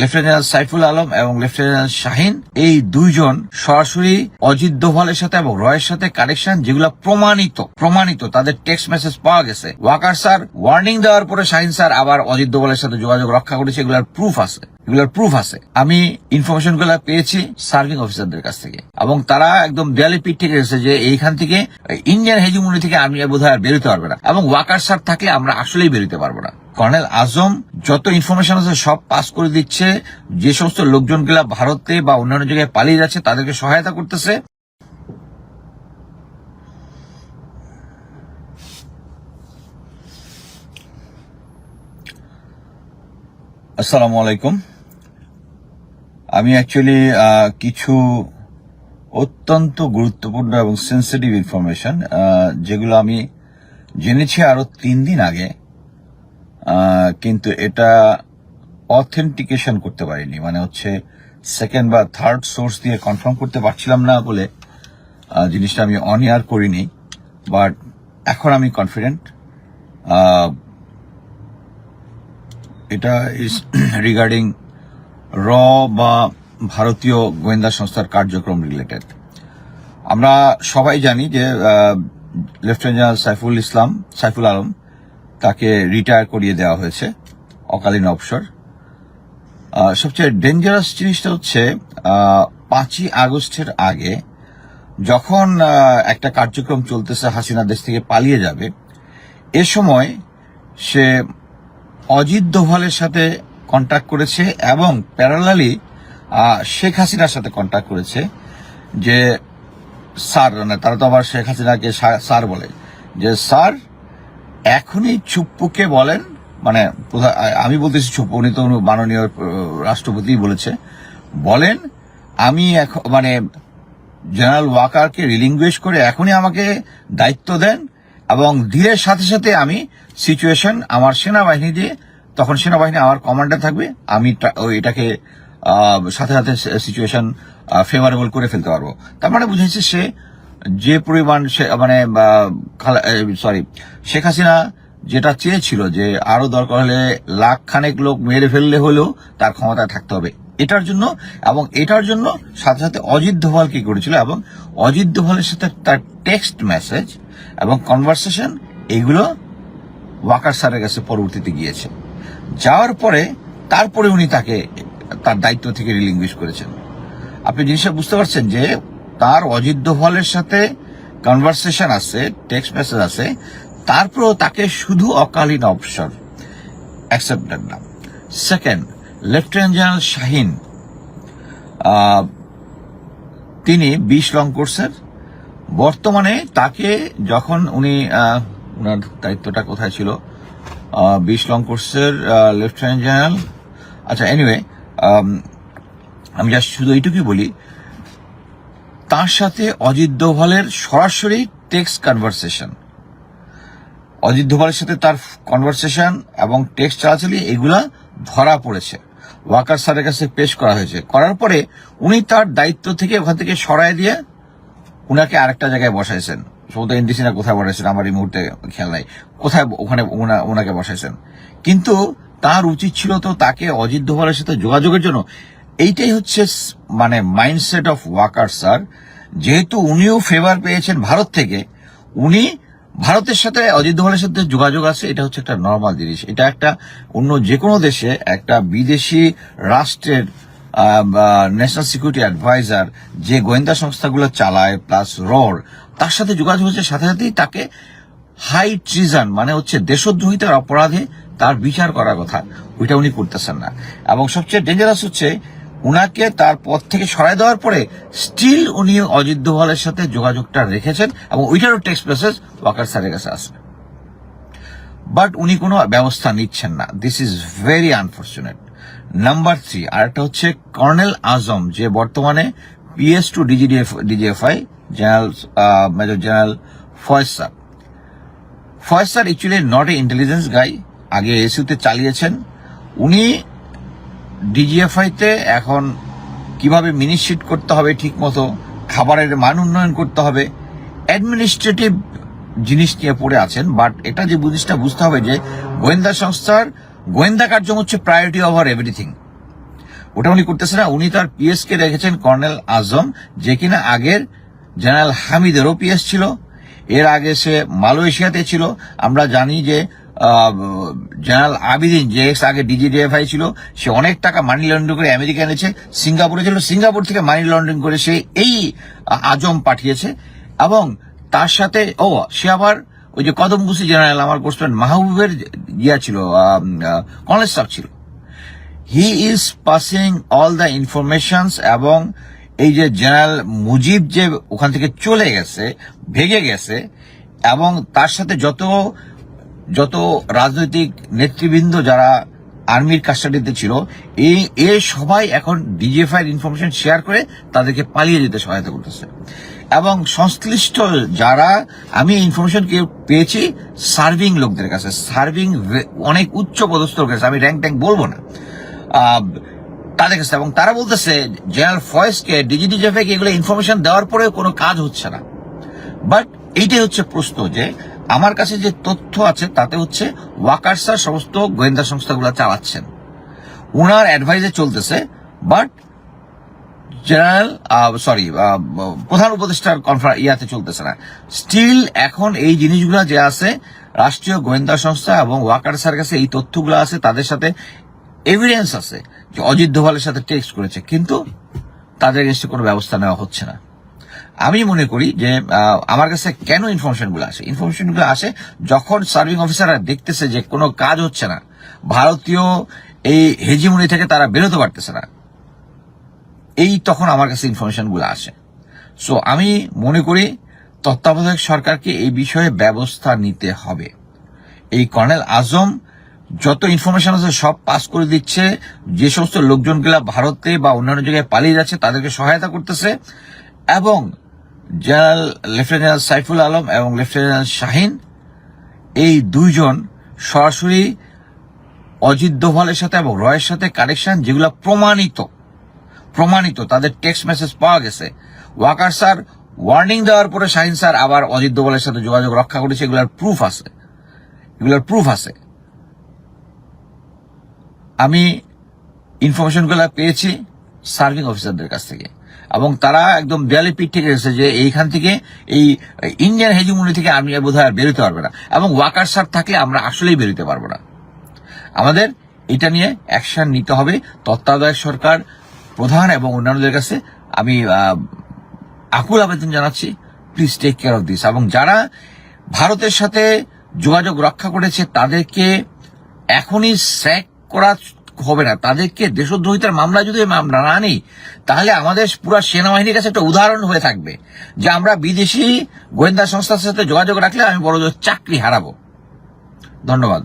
Lieutenant Saiful Alam এবং lieutenant Shahin, এই দুইজন সরাসরি অজিত দোভালের সাথে এবং রয়ের সাথে কানেকশন যেগুলো প্রমাণিত প্রমাণিত, তাদের টেক্সট মেসেজ পাওয়া গেছে। ওয়াকার স্যার ওয়ার্নিং দেওয়ার পরে শাহিন স্যার আবার অজিত দোভালের সাথে যোগাযোগ রক্ষা করেছে, এগুলোর প্রুফ আছে, এগুলোর প্রুফ আছে। আমি ইনফরমেশনগুলো পেয়েছি সার্ভিং অফিসারদের কাছ থেকে। এবং তারা একদম দেয়ালে পিঠ থেকে এসেছে যে এইখান থেকে ইন্ডিয়ান হেজিমনি থেকে আমি বোধ হয় আর বেরোতে পারবে না। এবং ওয়াকার স্যার থাকলে আমরা আসলেই বেরোতে পারব না। কর্নেল আজম যত ইনফরমেশন আছে সব পাস করে দিচ্ছে। যে সমস্ত লোকজনগুলা ভারতে বা অন্যান্য জায়গায় পালিয়ে যাচ্ছে, তাদেরকে সহায়তা করতেছে। আসসালামু আলাইকুম। আমি অ্যাকচুয়ালি কিছু অত্যন্ত গুরুত্বপূর্ণ এবং সেন্সিটিভ ইনফরমেশন যেগুলো আমি জেনেছি আরও তিন দিন আগে। কিন্তু এটা অথেন্টিকেশন করতে পারিনি। মানে হচ্ছে সেকেন্ড বা থার্ড সোর্স দিয়ে কনফার্ম করতে পারছিলাম না বলে জিনিসটা আমি অন ইয়ার করিনি বাট এখন আমি কনফিডেন্ট এটা ইজ রিগার্ডিং র বা ভারতীয় গোয়েন্দা সংস্থার কার্যক্রম রিলেটেড আমরা সবাই জানি যে লেফটেন্যান্ট জেনারেল সাইফুল ইসলাম, সাইফুল আলম তাকে রিটায়ার করিয়ে দেওয়া হয়েছে, অকালীন অবসর। সবচেয়ে ডেঞ্জারাস জিনিসটা হচ্ছে পাঁচই আগস্টের আগে যখন একটা কার্যক্রম চলতেছে হাসিনা দেশ থেকে পালিয়ে যাবে, এ সময় সে অজিত দোভালের সাথে কন্ট্যাক্ট করেছে এবং প্যারালালি শেখ হাসিনার সাথে কন্ট্যাক্ট করেছে যে, স্যার মানে তারা তো আবার শেখ হাসিনাকে স্যার বলে, যে, স্যার এখনই চুপ্পুকে বলেন মানে আমি বলতেছি চুপ্পু, উনি তো মাননীয় রাষ্ট্রপতি বলেছে। বলেন, আমি এখন মানে জেনারেল ওয়াকারকে রিলিঙ্গুয়েজ করে এখনই আমাকে দায়িত্ব দেন এবং ধীরের সাথে সাথে আমি সিচুয়েশন আমার সেনাবাহিনী দিয়ে, তখন সেনাবাহিনী আমার কমান্ডার থাকবে, আমি এটাকে সাথে সাথে সিচুয়েশন ফেভারেবল করে ফেলতে পারব। তার মানে বুঝেছে সে যে পরিমাণ মানে সরি শেখ হাসিনা যেটা চেয়েছিল যে আরও দরকার হলে লাখ খানেক লোক মেরে ফেললে হলেও তার ক্ষমতায় থাকতে হবে। এটার জন্য এবং এটার জন্য সাথে সাথে অজিত দোভাল কি করেছিল এবং অজিত দোভালের সাথে তার টেক্সট মেসেজ এবং কনভারসেশন এগুলো ওয়াকার স্যারের কাছে পরবর্তীতে গিয়েছে। যাওয়ার পরে তারপরে উনি তাকে, তার দায়িত্ব থেকে রিলিঙ্গুইশ করেছেন। আপনি জিনিসটা বুঝতে পারছেন যে তার অজিত দোভালের সাথে কনভারসেশন আছে টেক্সট মেসেজ আছে, তারপরেও তাকে শুধু অকালীন অবসর অ্যাকসেপ্টেড না। সেকেন্ড লেফটেন্যান্ট জেনারেল শাহিন তিনি বিশ লং কোর্সের বর্তমানে তাকে যখন উনি ওনার দায়িত্বটা কোথায় ছিল বিশ লং কোর্সের লেফটেন্যান্ট জেনারেল আচ্ছা এনিওয়ে আমি জাস্ট শুধু এইটুকুই বলি তার সাথে অজিত দোভালের সরাসরি টেক্সট কনভারসেশন অজিত দোভালের সাথে তার কনভারসেশন এবং টেক্সট চালাচালি, এগুলা ধরা পড়েছে। ওয়াকার স্যারের কাছে পেশ করা হয়েছে। করার পরে উনি তার দায়িত্ব থেকে ওখান থেকে সরায় দিয়ে উনাকে আরেকটা জায়গায় বসাইছেন। সম্ভবত এনডিসি না কোথায় বসাইছেন? আমার এই মুহূর্তে খেয়াল নাই। কোথায় ওখানে ওনাকে বসাইছেন? কিন্তু তার উচিত ছিল তো তাকে অজিত দোভালের সাথে যোগাযোগের জন্য এইটাই হচ্ছে মানে মাইন্ডসেট অফ ওয়াকার স্যার যেহেতু উনিও ফেভার পেয়েছেন ভারত থেকে, উনি ভারতের সাথে, অজিত দোভালের সাথে যোগাযোগ আছে, এটা হচ্ছে একটা নর্মাল জিনিস। এটা একটা অন্য যে কোনো দেশে একটা বিদেশি রাষ্ট্রের ন্যাশনাল সিকিউরিটি অ্যাডভাইজার যে গোয়েন্দা সংস্থাগুলো চালায় প্লাস রর তার সাথে যোগাযোগ হচ্ছে, সাথে সাথেই তাকে হাই ট্রিজন মানে হচ্ছে দেশদ্রোহিতার অপরাধে তার বিচার করার কথা, ওইটা উনি করতেছেন না। এবং সবচেয়ে ডেঞ্জারাস হচ্ছে উনাকে তার পদ থেকে সরাই দেওয়ার পরে স্টিল উনি অজিত দোভালের সাথে যোগাযোগটা রেখেছেন এবং ওইটারও টেক্সট মেসেজ ওয়াকার স্যারের কাছে আসবে। বাট উনি কোনো ব্যবস্থা নিচ্ছেন না। This is very unfortunate number three আর একটা হচ্ছে কর্নেল আজম যে বর্তমানে PS to DGDF DGFI general major general Faiz sir Faiz sir actually not a intelligence guy আগে এসিউতে চালিয়েছেন। উনি ডিজিএফআই তে এখন কীভাবে মিনিশিট করতে হবে ঠিক মতো খাবারের মান উন্নয়ন করতে হবে অ্যাডমিনিস্ট্রেটিভ জিনিস নিয়ে পড়ে আছেন বাট এটা যে জিনিসটা বুঝতে হবে যে গোয়েন্দা সংস্থার গোয়েন্দা কার্যক্রম হচ্ছে প্রায়োরিটি ওভার এভরিথিং ওটা উনি করতেছে না, উনি তার পিএস কে রেখেছেন কর্নেল আজম যে কিনা আগের জেনারেল হামিদেরও পিএস ছিল, এর আগে সে মালয়েশিয়াতে ছিল। আমরা জানি যে জেনারেল আবিদিন, যে এক্স আগে ডিজিডিএফআই ছিল, সে অনেক টাকা মানি লন্ডারিং করে আমেরিকা এনেছে, সিঙ্গাপুরে ছিল, সিঙ্গাপুর থেকে মানি লন্ডারিং করে সে এই আজম পাঠিয়েছে। এবং তার সাথে, ও, সে আবার ওই যে কদমবুসি জেনারেল, আমার কোর্সমেন্ট মাহবুবের ইয়া ছিল কলেজ স্টাফ ছিল। He is passing all the informations এবং এই যে জেনারেল মুজিব যে ওখান থেকে চলে গেছে, ভেগে গেছে, এবং তার সাথে যত যত রাজনৈতিক নেতৃবৃন্দ যারা আর্মির কাস্টাডিতে ছিল, এই, এ সবাই এখন ডিজিএফআই ইনফরমেশন শেয়ার করে তাদেরকে পালিয়ে যেতে সহায়তা করতেছে। এবং সংশ্লিষ্ট যারা, আমি ইনফরমেশন পেয়েছি সার্ভিং লোকদের কাছে। সার্ভিং অনেক উচ্চ পদস্থ কাছে, আমি র্যাঙ্ক ট্যাঙ্ক বলব না। তাদের কাছে, এবং তারা বলতেছে, জেনারেল ফয়েসকে ডিজিডিজেফে এগুলো ইনফরমেশন দেওয়ার পরেও কোনো কাজ হচ্ছে না। বাট এইটাই হচ্ছে প্রশ্ন যে আমার কাছে যে তথ্য আছে, তাতে হচ্ছে ওয়াকার্সার সমস্ত গোয়েন্দা সংস্থাগুলো চালাচ্ছেন। ওনার অ্যাডভাইজে চলতেছে বাট জেনারেল সরি প্রধান উপদেষ্টার কনফার ইয়াতে চলতেছে না। স্টিল এখন এই জিনিসগুলো যে আছে, রাষ্ট্রীয় গোয়েন্দা সংস্থা এবং ওয়াকার্সার কাছে এই তথ্যগুলো আছে, তাদের সাথে এভিডেন্স আছে যে অজিত দোভালের সাথে টেক্সট করেছে। কিন্তু তাদের এগেনস্টে কোনো ব্যবস্থা নেওয়া হচ্ছে না। আমি মনে করি যে আমার কাছে কেন ইনফরমেশনগুলো আসে? ইনফরমেশনগুলো আসে যখন সার্ভিং অফিসাররা দেখতেছে যে কোনো কাজ হচ্ছে না, ভারতীয় এই হেজিমনি থেকে তারা বেরোতে পারতেছে না, এই তখন আমার কাছে ইনফরমেশনগুলো আসে। সো আমি মনে করি তত্ত্বাবধায়ক সরকারকে এই বিষয়ে ব্যবস্থা নিতে হবে। এই কর্নেল আজম যত ইনফরমেশন আছে সব পাস করে দিচ্ছে, যে সমস্ত লোকজনগুলা ভারতে বা অন্যান্য জায়গায় পালিয়ে যাচ্ছে তাদেরকে সহায়তা করতেছে এবং general lieutenant general Saiful Alam এবং লেফটেন্যান্ট জেনারেল শাহিন, এই দুইজন সরাসরি অজিত দোভালের সাথে এবং রয়ের সাথে কানেকশন যেগুলো প্রমাণিত প্রমাণিত, তাদের টেক্সট মেসেজ পাওয়া গেছে। ওয়াকার স্যার ওয়ার্নিং দেওয়ার পরে শাহিন স্যার আবার অজিত দোভালের সাথে যোগাযোগ রক্ষা করেছে, এগুলোর প্রুফ আছে। এগুলোর প্রুফ আছে। আমি ইনফরমেশনগুলো পেয়েছি সার্ভিং অফিসারদের কাছ থেকে। এবং তারা একদম দেয়ালে পিঠ থেকে এসেছে যে এইখান থেকে এই ইন্ডিয়ান হেজিমনি থেকে আমি বোধ হয় আর বেরোতে পারবে না। এবং ওয়াকার সার থাকলে আমরা আসলেই বেরোতে পারব না। আমাদের এটা নিয়ে অ্যাকশন নিতে হবে। তত্ত্বাবধায়ক সরকার, প্রধান এবং অন্যান্যদের কাছে আমি আকুল আবেদন জানাচ্ছি। Please take care of this এবং যারা ভারতের সাথে যোগাযোগ রক্ষা করেছে, তাদেরকে এখনই স্যাক করা হবে না। তাদেরকে দেশদ্রোহিতার মামলা যদি আমরা না নিই তাহলে আমাদের পুরো সেনাবাহিনীর কাছে একটা উদাহরণ হয়ে থাকবে যে আমরা বিদেশি গোয়েন্দা সংস্থার সাথে যোগাযোগ রাখলে আমি বড় চাকরি হারাবো। ধন্যবাদ।